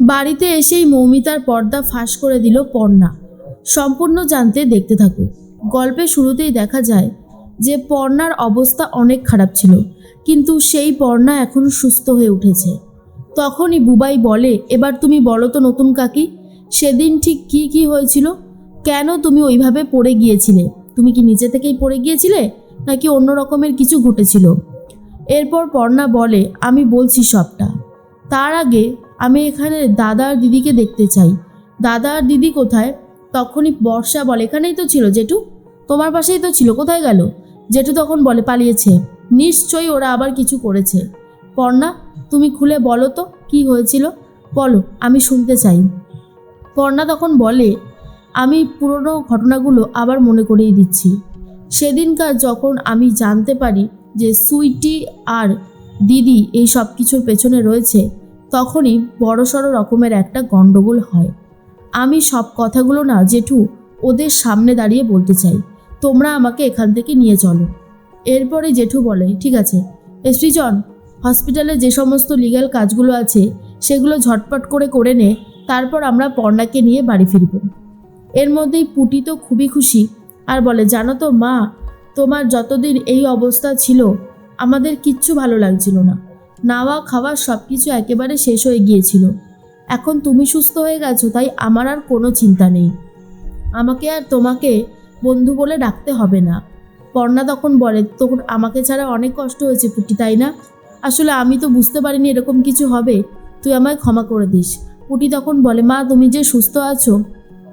বাড়িতে এসেই মৌমিতার পর্দা ফাঁস করে দিল পর্ণা। সম্পূর্ণ জানতে দেখতে থাকো। গল্পের শুরুতেই দেখা যায় যে পর্ণার অবস্থা অনেক খারাপ ছিল, কিন্তু সেই পর্ণা এখন সুস্থ হয়ে উঠেছে। তখনই বুবাই বলে, এবার তুমি বলো তো নতুন কাকি, সেদিন ঠিক কি কি হয়েছিল? কেন তুমি ওইভাবে পড়ে গিয়েছিলে? তুমি কি নিজে থেকেই পড়ে গিয়েছিলে, নাকি অন্য রকমের কিছু ঘটেছিল? এরপর পর্ণা বলে, আমি বলছি সবটা। তার আগে আমি এখানে দাদা আর দিদিকে দেখতে চাই। দাদা আর দিদি কোথায়? তখনই বর্ষা বলে, এখানেই তো ছিল জেঠু। তোমার পাশেই তো ছিল, কোথায় গেল? জেঠু তখন বলে, পালিয়েছে। নিশ্চয়ই ওরা আবার কিছু করেছে। পর্ণা, তুমি খুলে বলো তো, কি হয়েছিল? বলো, আমি শুনতে চাই। পর্ণা তখন বলে, আমি পুরনো ঘটনাগুলো আবার মনে করিয়ে দিচ্ছি। সেদিনকার যখন আমি জানতে পারি যে সুইটি আর দিদি এই সব কিছুর পেছনে রয়েছে তখনই বড়সড় রকমের একটা গণ্ডগোল হয়। আমি সব কথাগুলো না জেঠু ওদের সামনে দাঁড়িয়ে বলতে চাই। তোমরা আমাকে এখান থেকে নিয়ে চলো। এরপরে জেঠু বলে, ঠিক আছে। এ সৃজন, হসপিটালে যে সমস্ত লিগ্যাল কাজগুলো আছে, সেগুলো ঝটপট করে করে নে, তারপর আমরা পর্ণাকে নিয়ে বাড়ি ফিরব। এর মধ্যেই পুটি তো খুবই খুশি আর বলে, জানো তো মা, তোমার যতদিন এই অবস্থা ছিল, আমাদের কিচ্ছু ভালো লাগছিল না। নাওয়া, খাওয়া সব কিছু একেবারে শেষ হয়ে গিয়েছিল। এখন তুমি সুস্থ হয়ে গেছো, তাই আমার আর কোনো চিন্তা নেই। আমাকে আর তোমাকে বন্ধু বলে ডাকতে হবে না। পর্ণা তখন বলে তখন আমাকে ছাড়া অনেক কষ্ট হয়েছে পুটি, তাই না? আসলে আমি তো বুঝতে পারিনি এরকম কিছু হবে। তুই আমায় ক্ষমা করে দিস। পুটি তখন বলে, মা, তুমি যে সুস্থ আছো,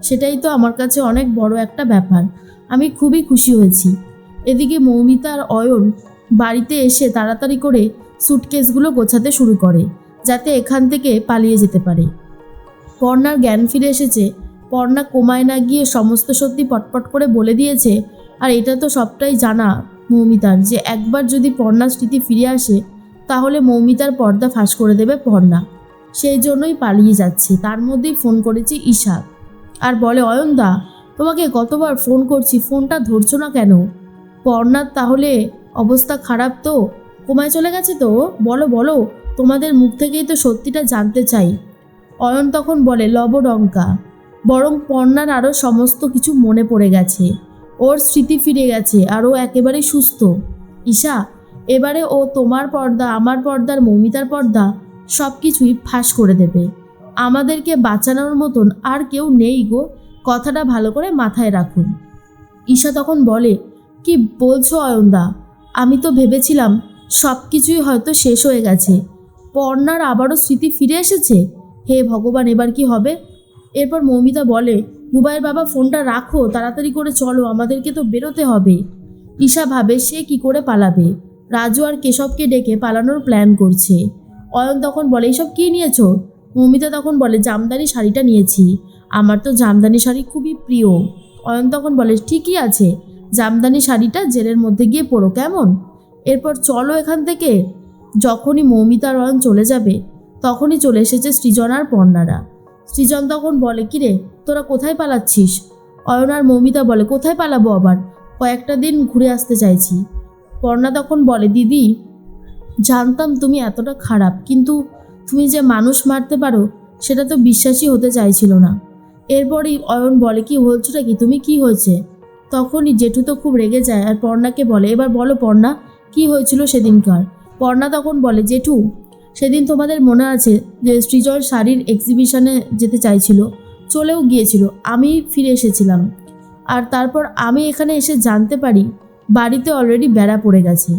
সেটাই তো আমার কাছে অনেক বড় একটা ব্যাপার। আমি খুবই খুশি হয়েছি। এদিকে মৌমিতা আর অয়ন বাড়িতে এসে তাড়াতাড়ি করে সুটকেসগুলো গোছাতে শুরু করে, যাতে এখান থেকে পালিয়ে যেতে পারে। পর্ণার জ্ঞান ফিরে এসেছে। পর্ণা কোমায় না গিয়ে সমস্ত সত্যি পটপট করে বলে দিয়েছে, আর এটা তো সবটাই জানা মৌমিতার যে একবার যদি পর্ণার স্মৃতি ফিরে আসে, তাহলে মৌমিতার পর্দা ফাঁস করে দেবে পর্ণা। সেই জন্যই পালিয়ে যাচ্ছে। তার মধ্যেই ফোন করেছে ঈশা। আর বলে, অয়নদা, তোমাকে কতবার ফোন করছি, ফোনটা ধরছো না কেন? পর্ণার তাহলে অবস্থা খারাপ তো? কোমায় চলে গেছে তো? বলো বলো, তোমাদের মুখ থেকেই তো সত্যিটা জানতে চাই। অয়ন তখন বলে, লবডঙ্কা। বরং পর্ণার আরও সমস্ত কিছু মনে পড়ে গেছে। ওর স্মৃতি ফিরে গেছে, আর ও একেবারে সুস্থ। ঈশা, এবারে ও তোমার পর্দা, আমার পর্দার, মৌমিতার পর্দা সব কিছুই ফাঁস করে দেবে। আমাদেরকে বাঁচানোর মতন আর কেউ নেই গো, কথাটা ভালো করে মাথায় রাখুন। ঈশা তখন বলে, কি বলছো অয়নদা? আমি তো ভেবেছিলাম সব কিছুই হয়তো শেষ হয়ে গেছে। পর্ণার আবারও স্মৃতি ফিরে এসেছে? হে ভগবান, এবার কি হবে? এরপর মৌমিতা বলে, মুবাইয়ের বাবা, ফোনটা রাখো, তাড়াতাড়ি করে চলো, আমাদেরকে তো বেরোতে হবে। ঈশা ভাবে, সে কি করে পালাবে? রাজু আর কেশবকে ডেকে পালানোর প্ল্যান করছে। অয়ন তখন বলে, এইসব কী নিয়েছো? মৌমিতা তখন বলে, জামদানি শাড়িটা নিয়েছি। আমার তো জামদানি শাড়ি খুবই প্রিয়। অয়ন তখন বলে, ঠিকই আছে। জামদানি শাড়িটা জেলের মধ্যে গিয়ে পরো, কেমন? এরপর চলো এখান থেকে। যখনই মৌমিতা আর অয়ন চলে যাবে, তখনই চলে এসেছে সৃজন আর পর্ণারা সৃজন তখন বলে, কিরে, তোরা কোথায় পালাচ্ছিস? অয়ন আর মৌমিতা বলে, কোথায় পালাবো আবার? কয়েকটা দিন ঘুরে আসতে চাইছি। পর্ণা তখন বলে, দিদি, জানতাম তুমি এতটা খারাপ, কিন্তু তুমি যে মানুষ মারতে পারো, সেটা তো বিশ্বাসই হতে চাইছিল না। এরপরই অয়ন বলে, কি বলছোটা কি? তুমি কি হয়েছে? তখনই জেঠু তো খুব রেগে যায় আর পর্ণাকে বলে, এবার বলো পর্ণা কি হয়েছিল সেদিনকার? পর্ণা তখন বলে, জেঠু, সেদিন তোমাদের মনে আছে যে সৃজয় শাড়ির এক্সিবিশনে যেতে চাইছিল, চলেও গিয়েছিল, আমি ফিরে এসেছিলাম। আর তারপর আমি এখানে এসে জানতে পারি, বাড়িতে অলরেডি বেড়া পড়ে গেছে।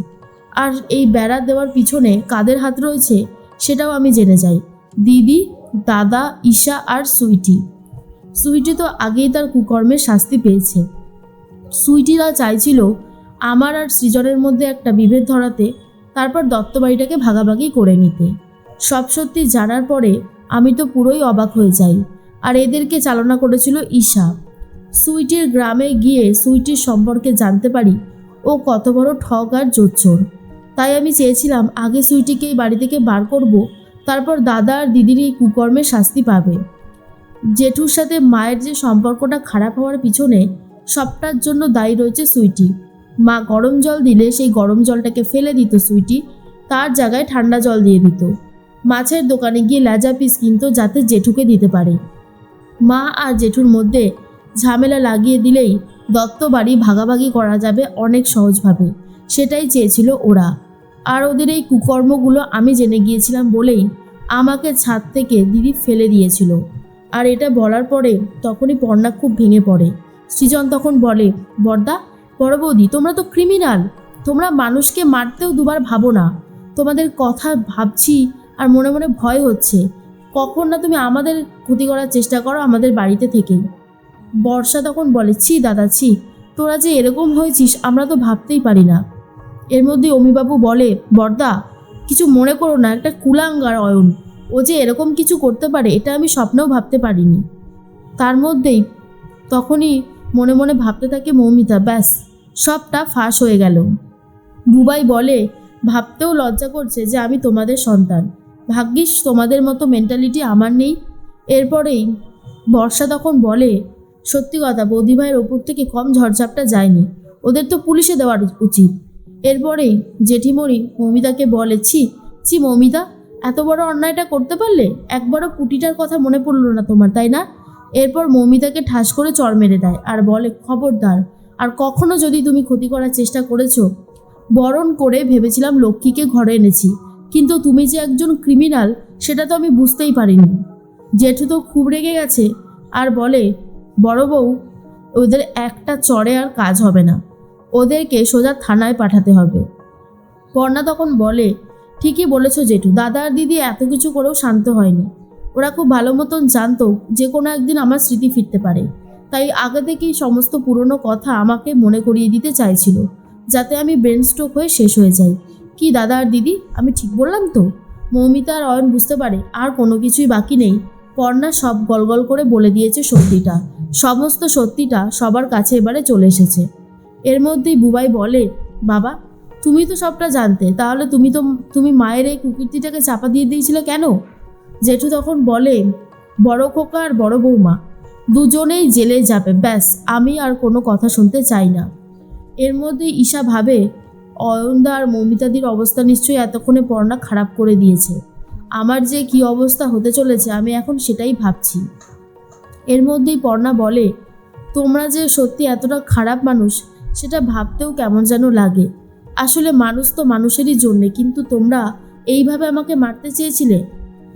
আর এই বেড়া দেওয়ার পিছনে কাদের হাত রয়েছে, সেটাও আমি জেনে যাই। দিদি, দাদা, ঈশা আর সুইটি। সুইটি তো আগেই তার কুকর্মের শাস্তি পেয়েছে। সুইটিরা চাইছিল আমার আর সৃজনের মধ্যে একটা বিভেদ ধরাতে তারপর দত্তবাড়িটাকে ভাগাভাগি করে নিতে। সব সত্যি জানার পরে আমি তো পুরোই অবাক হয়ে যাই। আর এদেরকে চালনা করেছিল ঈশা। সুইটির গ্রামে গিয়ে সুইটির সম্পর্কে জানতে পারি, ও কত বড় ঠক আর জোচ্চোর। তাই আমি চেয়েছিলাম আগে সুইটিকে বাড়ি থেকে বার করব, তারপর দাদা আর দিদির এই কুকর্মের শাস্তি পাবে। জেঠুর সাথে মায়ের যে সম্পর্কটা খারাপ হওয়ার পিছনে সবটার জন্য দায়ী রয়েছে সুইটি। মা গরম জল দিলে সেই গরম জলটাকে ফেলে দিত সুইটি, তার জায়গায় ঠান্ডা জল দিয়ে দিত। মাছের দোকানে গিয়ে লেজা পিস কিনতো যাতে জেঠুকে দিতে পারে। মা আর জেঠুর মধ্যে ঝামেলা লাগিয়ে দিলেই দত্ত বাড়ি ভাগাভাগি করা যাবে অনেক সহজভাবে, সেটাই চেয়েছিল ওরা। আর ওদের এই কুকর্মগুলো আমি জেনে গিয়েছিলাম বলেই আমাকে ছাদ থেকে দিদি ফেলে দিয়েছিল। আর এটা বলার পরে তখনই পর্ণা খুব ভেঙে পড়ে। সৃজন তখন বলে, বর্দা বড় বৌদি তোমরা তো ক্রিমিনাল তোমরা মানুষকে মারতেও দুবার ভাবো না। তোমাদের কথা ভাবছি আর মনে মনে ভয় হচ্ছে। কখন না তুমি আমাদের ক্ষতি করার চেষ্টা করো আমাদের বাড়িতে থেকেই। বর্ষা তখন বলে, ছি দাদা, ছি। তোরা যে এরকম হয়েছিস, আমরা তো ভাবতেই পারি না। এর মধ্যে অমিবাবু বলে, বর্দা, কিছু মনে করো না, একটা কুলাঙ্গার অয়ন। ও যে এরকম কিছু করতে পারে, এটা আমি স্বপ্নেও ভাবতে পারিনি। তার মধ্যেই তখনই মনে মনে ভাবতে থাকে মৌমিতা, ব্যাস, সবটা ফাঁস হয়ে গেল। বুবাই বলে, ভাবতেও লজ্জা করছে যে আমি তোমাদের সন্তান। ভাগ্যিস তোমাদের মতো মেন্টালিটি আমার নেই। এরপরেই বর্ষা তখন বলে, সত্যি কথা, বৌদি ভাইয়ের ওপর থেকে কম ঝড়ঝাপটা যায়নি। ওদের তো পুলিশে দেওয়ার উচিত। এরপরেই জেঠিমণি মৌমিতাকে বলে, ছি ছি মৌমিতা, এত বড় অন্যায়টা করতে পারলে একবারও পুটিটার কথা মনে পড়ল না তোমার, তাই না? এরপর মৌমিতাকে ঠাস করে চর মেরে দেয় আর বলে, খবরদার, আর কখনো যদি তুমি ক্ষতি করার চেষ্টা করেছ, বরণ করে ভেবেছিলাম লক্ষ্মীকে ঘরে এনেছি, কিন্তু তুমি যে একজন ক্রিমিনাল, সেটা তো আমি বুঝতেই পারিনি। জেঠু তো খুব রেগে গেছে আর বলে, বড় বউ, ওদের একটা চড়ে আর কাজ হবে না। ওদেরকে সোজা থানায় পাঠাতে হবে। পর্ণা তখন বলে, ঠিকই বলেছ জেঠু, দাদা আর দিদি এত কিছু করেও শান্ত হয়নি। ওরা খুব ভালো মতন জানতো যে কোনো একদিন আমার স্মৃতি ফিরতে পারে। তাই আগে থেকেই সমস্ত পুরনো কথা আমাকে মনে করিয়ে দিতে চাইছিল, যাতে আমি ব্রেন স্ট্রোক হয়ে শেষ হয়ে যাই। কি দাদা আর দিদি? আমি ঠিক বললাম তো? মৌমিতা আর অয়ন বুঝতে পারে আর কোনো কিছুই বাকি নেই। পর্ণা সব গলগল করে বলে দিয়েছে সত্যিটা। সমস্ত সত্যিটা সবার কাছে এবারে চলে এসেছে। এর মধ্যেই বুবাই বলে, বাবা, তুমি তো সবটা জানতে, তাহলে তুমি তো, তুমি মায়ের এই কুকীর্তিটাকে চাপা দিয়ে দিয়েছিলে কেন? জেঠু তখন বলে, বড় খোকা আর বড় বৌমা, দুজনেই জেলে যাবে, ব্যাস, আমি আর কোনো কথা শুনতে চাই না। এর মধ্যে ঈশা ভাবে, অয়নদা আর মৌমিতাদির অবস্থা নিশ্চয়ই এতক্ষণে পড়না খারাপ করে দিয়েছে। আমার যে কি অবস্থা হতে চলেছে, আমি এখন সেটাই ভাবছি। এর মধ্যেই পর্ণা বলে, তোমরা যে সত্যি এতটা খারাপ মানুষ, সেটা ভাবতেও কেমন যেন লাগে। আসলে মানুষ তো মানুষেরই জন্যে, কিন্তু তোমরা এইভাবে আমাকে মারতে চেয়েছিলে?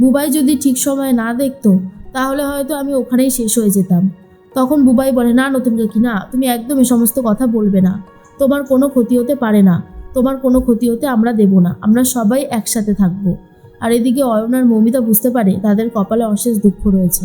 বুবাই যদি ঠিক সময় না দেখতো, তাহলে হয়তো আমি ওখানেই শেষ হয়ে যেতাম। তখন বুবাই বলে, না, নতুন কাকি, না, তুমি একদম এ সমস্ত কথা বলবে না। তোমার কোনো ক্ষতি হতে পারে না। তোমার কোনো ক্ষতি হতে আমরা দেব না। আমরা সবাই একসাথে থাকব। আর এদিকে অয়ন আর মৌমিতা বুঝতে পারে তাদের কপালে অশেষ দুঃখ রয়েছে।